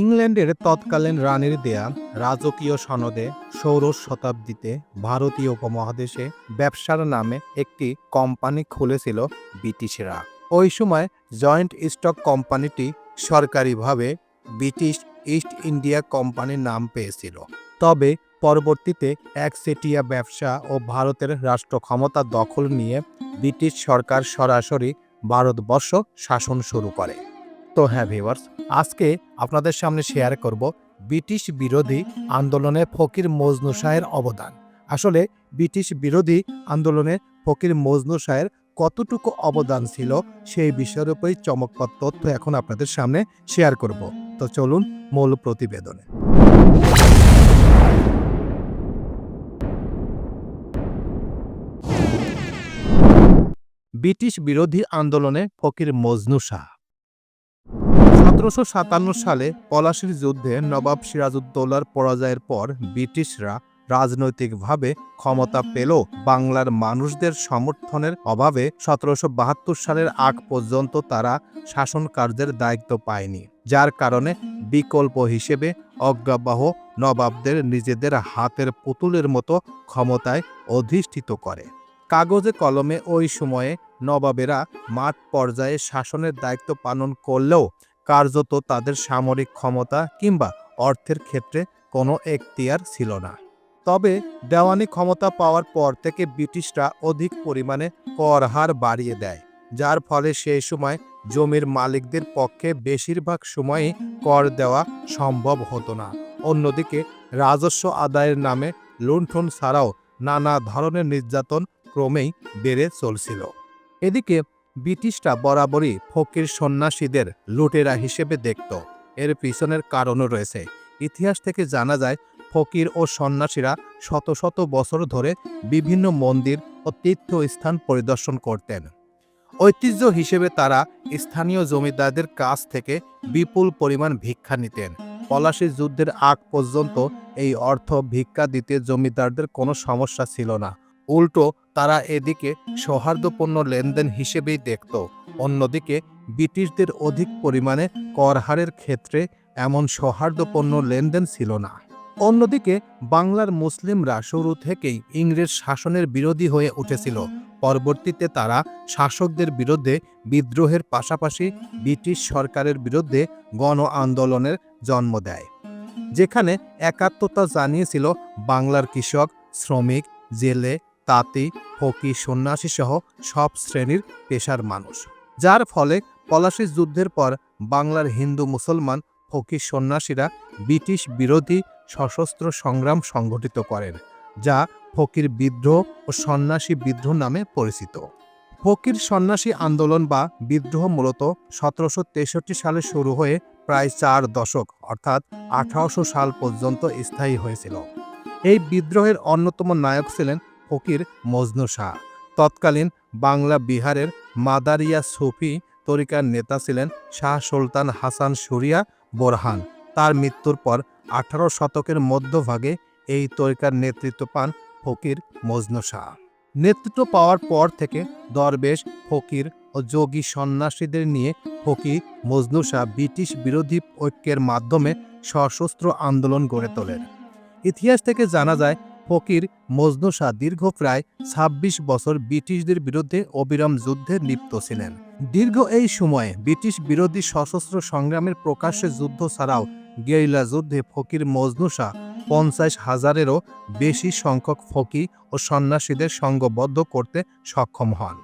ইংল্যান্ডের তৎকালীন রানীর দেয়া রাজকীয় সনদে ষোড়শ শতাব্দীতে ভারতীয় উপমহাদেশে ব্যবসার নামে একটি কোম্পানি খুলেছিল ব্রিটিশরা। ওই সময় জয়েন্ট স্টক কোম্পানিটি সরকারিভাবে ব্রিটিশ ইস্ট ইন্ডিয়া কোম্পানির নাম পেয়েছিল। তবে পরবর্তীতে একচেটিয়া ব্যবসা ও ভারতের রাষ্ট্র ক্ষমতা দখল নিয়ে ব্রিটিশ সরকার সরাসরি ভারতবর্ষ শাসন শুরু করে। তো হ্যাঁ ভিউয়ার্স আজকে আপনাদের সামনে শেয়ার করব ব্রিটিশ বিরোধী আন্দোলনে ফকির মজনু শাহের অবদান। আসলে ব্রিটিশ বিরোধী আন্দোলনে ফকির মজনু শাহের কতটুকু অবদান ছিল সেই বিষয়ের উপরই চমকপ্রদ তথ্য এখন আপনাদের সামনে শেয়ার করব। তো চলুন মূল প্রতিবেদনে। ব্রিটিশ বিরোধী আন্দোলনে ফকির মজনু শাহ সতেরোশো সাতান্ন সালে পলাশির যুদ্ধে নবাব সিরাজউদ্দৌলার পরাজয়ের পর ব্রিটিশরা রাজনৈতিকভাবে ক্ষমতা পেল বাংলার মানুষদের সমর্থনের অভাবে সতেরোশো বাহাত্তর সালের আগ পর্যন্ত তারা শাসন কার্যের দায়িত্ব পায়নি, যার কারণে বিকল্প হিসেবে অজ্ঞাবাহ নবাবদের নিজেদের হাতের পুতুলের মতো ক্ষমতায় অধিষ্ঠিত করে। কাগজে কলমে ওই সময়ে নবাবেরা মাঠ পর্যায়ে শাসনের দায়িত্ব পালন করলেও কার্যত তাদের সামরিক ক্ষমতা কিংবা অর্থের ক্ষেত্রে কোনো এখতিয়ার ছিল না। তবে দেওয়ানি ক্ষমতা পাওয়ার পর থেকে ব্রিটিশরা অধিক পরিমাণে কর হার বাড়িয়ে দেয়, যার ফলে সেই সময় জমির মালিকদের পক্ষে বেশিরভাগ সময়ই কর দেওয়া সম্ভব হতো না। অন্যদিকে রাজস্ব আদায়ের নামে লুণ্ঠন ছাড়াও নানা ধরনের নির্যাতন ক্রমেই বেড়ে চলছিল। এদিকে ব্রিটিশরা বরাবরই ফকির সন্ন্যাসীদের লুটেরা হিসেবে দেখত। এর পিছনের কারণও রয়েছে। ইতিহাস থেকে জানা যায়, ফকির ও সন্ন্যাসীরা শত শত বছর ধরে বিভিন্ন মন্দির ও তীর্থস্থান পরিদর্শন করতেন। ঐতিহ্য হিসেবে তারা স্থানীয় জমিদারদের কাছ থেকে বিপুল পরিমাণ ভিক্ষা নিতেন। পলাশী যুদ্ধের আগ পর্যন্ত এই অর্থ ভিক্ষা দিতে জমিদারদের কোনো সমস্যা ছিল না। উল্টো তারা এদিকে সৌহার্দ্যপূর্ণ লেনদেন হিসেবেই দেখত। অন্যদিকে ব্রিটিশদের অধিক পরিমাণে করহারের ক্ষেত্রে এমন সৌহার্দ্যপূর্ণ লেনদেন ছিল না। অন্যদিকে বাংলার মুসলিমরা শুরু থেকেই ইংরেজ শাসনের বিরোধী হয়ে উঠেছিল। পরবর্তীতে তারা শাসকদের বিরুদ্ধে বিদ্রোহের পাশাপাশি ব্রিটিশ সরকারের বিরুদ্ধে গণ আন্দোলনের জন্ম দেয়, যেখানে একাত্মতা জানিয়েছিল বাংলার কৃষক, শ্রমিক, জেলে তাঁতি, ফকি সন্ন্যাসী সহ সব শ্রেণির পেশার মানুষ। যার ফলে পলাশী যুদ্ধের পর বাংলার হিন্দু মুসলমান ফকির সন্ন্যাসীরা ব্রিটিশ বিরোধী সশস্ত্র সংগ্রাম সংগঠিত করেন, যা ফকির বিদ্রোহ ও সন্ন্যাসী বিদ্রোহ নামে পরিচিত। ফকির সন্ন্যাসী আন্দোলন বা বিদ্রোহ মূলত সতেরোশো তেষট্টি সালে শুরু হয়ে প্রায় চার দশক, অর্থাৎ আঠারোশো সাল পর্যন্ত স্থায়ী হয়েছিল। এই বিদ্রোহের অন্যতম নায়ক ছিলেন ফকির মজনু শাহ। তৎকালীন বাংলা বিহারের মাদারিয়া সুফি তরিকার নেতা ছিলেন শাহ সুলতান হাসান সুরিয়া বোরহান। তার মৃত্যুর পর আঠারো শতকের মধ্যভাগে এই তরিকার নেতৃত্ব পান ফকির মজনু শাহ। নেতৃত্ব পাওয়ার পর থেকে দরবেশ, ফকির ও যোগী সন্ন্যাসীদের নিয়ে ফকির মজনু শাহ ব্রিটিশ বিরোধী ঐক্যের মাধ্যমে সশস্ত্র আন্দোলন গড়ে তোলেন। ইতিহাস থেকে জানা যায় ফকির মজনু শাহ দীর্ঘ প্রায় ২৬ বছর ব্রিটিশদের বিরুদ্ধে অবিরাম যুদ্ধে লিপ্ত ছিলেন। দীর্ঘ এই সময়ে ব্রিটিশ বিরোধী সশস্ত্র সংগ্রামের প্রকাশ্যে যুদ্ধ ছাড়াও গেরিলা যুদ্ধে ফকির মজনু শাহ পঞ্চাশ হাজারেরও বেশি সংখ্যক ফকি ও সন্ন্যাসীদের সঙ্গবদ্ধ করতে সক্ষম হন।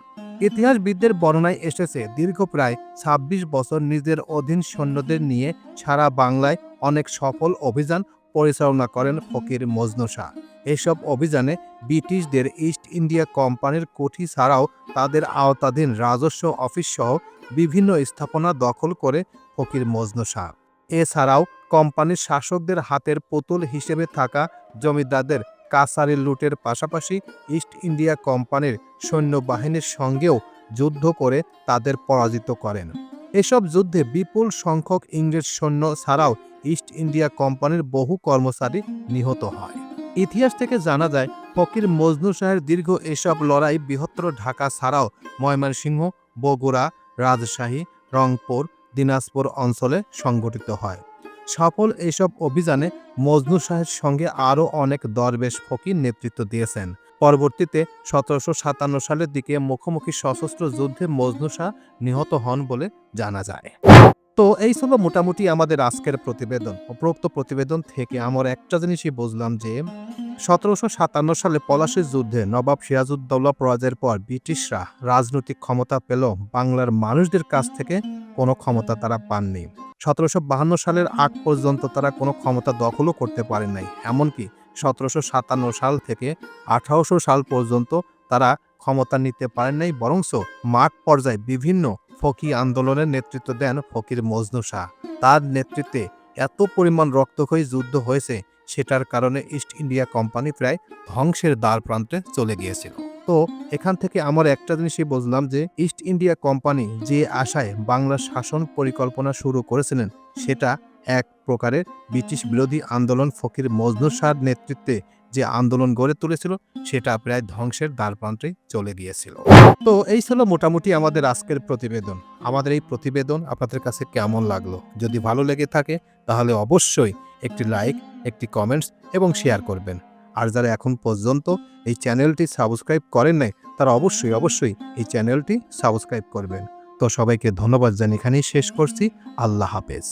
ইতিহাসবিদদের বর্ণনায় এসেছে, দীর্ঘ প্রায় ২৬ বছর নিজের অধীন সৈন্যদের নিয়ে সারা বাংলায় অনেক সফল অভিযান পরিচালনা করেন ফকির মজনু শাহ। এসব অভিযানে ব্রিটিশদের ইস্ট ইন্ডিয়া কোম্পানির কোঠি ছাড়াও তাদের আওতাধীন রাজস্ব অফিস সহ বিভিন্ন স্থাপনা দখল করে ফকির মজনু শাহ। এছাড়াও কোম্পানির শাসকদের হাতের পুতুল হিসেবে থাকা জমিদারদের কাছারি লুটের পাশাপাশি ইস্ট ইন্ডিয়া কোম্পানির সৈন্যবাহিনীর সঙ্গেও যুদ্ধ করে তাদের পরাজিত করেন। এসব যুদ্ধে বিপুল সংখ্যক ইংরেজ সৈন্য ছাড়াও ইস্ট ইন্ডিয়া কোম্পানির বহু কর্মচারী নিহত হয়। ইতিহাস থেকে জানা যায়, ফকির মজনু শাহের দীর্ঘ এসব লড়াই বৃহত্তর ঢাকা ছাড়াও ময়মনসিংহ, বগুড়া, রাজশাহী, রংপুর, দিনাজপুর অঞ্চলে সংগঠিত হয়। সফল এইসব অভিযানে মজনু শাহের সঙ্গে আরও অনেক দরবেশ ফকির নেতৃত্ব দিয়েছেন। পরবর্তীতে সতেরোশো সাতান্ন সালের দিকে মুখোমুখি সশস্ত্র যুদ্ধে মজনু শাহ নিহত হন বলে জানা যায়। তো এই ছিল মোটামুটি আমাদের আজকের প্রতিবেদন। উপরোক্ত প্রতিবেদন থেকে আমার একটা জিনিসই বুঝলাম যে, সতেরোশো সাতান্ন সালে পলাশির যুদ্ধে নবাব সিরাজউদ্দৌলা পরাজয়ের পর ব্রিটিশরা রাজনৈতিক ক্ষমতা পেল, বাংলার মানুষদের কাছ থেকে কোনো ক্ষমতা তারা পাননি। সতেরোশো বাহান্ন সালের আগ পর্যন্ত তারা কোনো ক্ষমতা দখলও করতে পারেন নাই, এমনকি সতেরোশো সাতান্ন সাল থেকে আঠারোশো সাল পর্যন্ত তারা ক্ষমতা নিতে পারেন নাই, বরংস মাঠ পর্যায়ে বিভিন্ন ফকি আন্দোলনের নেতৃত্ব দেন ফকির মজনু শাহ। তার নেতৃত্বে এত পরিমাণ রক্তক্ষয়ী যুদ্ধ হয়েছে, সেটার কারণে ইস্ট ইন্ডিয়া কোম্পানি প্রায় ধ্বংসের দ্বার প্রান্তে চলে গিয়েছিল। তো এখান থেকে আমার একটা জিনিসই বুঝলাম যে ইস্ট ইন্ডিয়া কোম্পানি যে আশায় বাংলার শাসন পরিকল্পনা শুরু করেছিলেন, সেটা এক প্রকারের ব্রিটিশ বিরোধী আন্দোলন ফকির মজনু শাহর নেতৃত্বে যে আন্দোলন গড়ে তুলেছিল, সেটা প্রায় ধ্বংসের দ্বার প্রান্তে চলে গিয়েছিল। তো এই ছিল মোটামুটি আমাদের আজকের প্রতিবেদন। আমাদের এই প্রতিবেদন আপনাদের কাছে কেমন লাগল? যদি ভালো লেগে থাকে, তাহলে অবশ্যই একটি লাইক, একটি কমেন্টস এবং শেয়ার করবেন। আর যারা এখন পর্যন্ত এই চ্যানেলটি সাবস্ক্রাইব করেন নাই, তারা অবশ্যই অবশ্যই এই চ্যানেলটি সাবস্ক্রাইব করবেন। তো সবাইকে ধন্যবাদ জানিয়ে এখানেই শেষ করছি। আল্লাহ হাফেজ।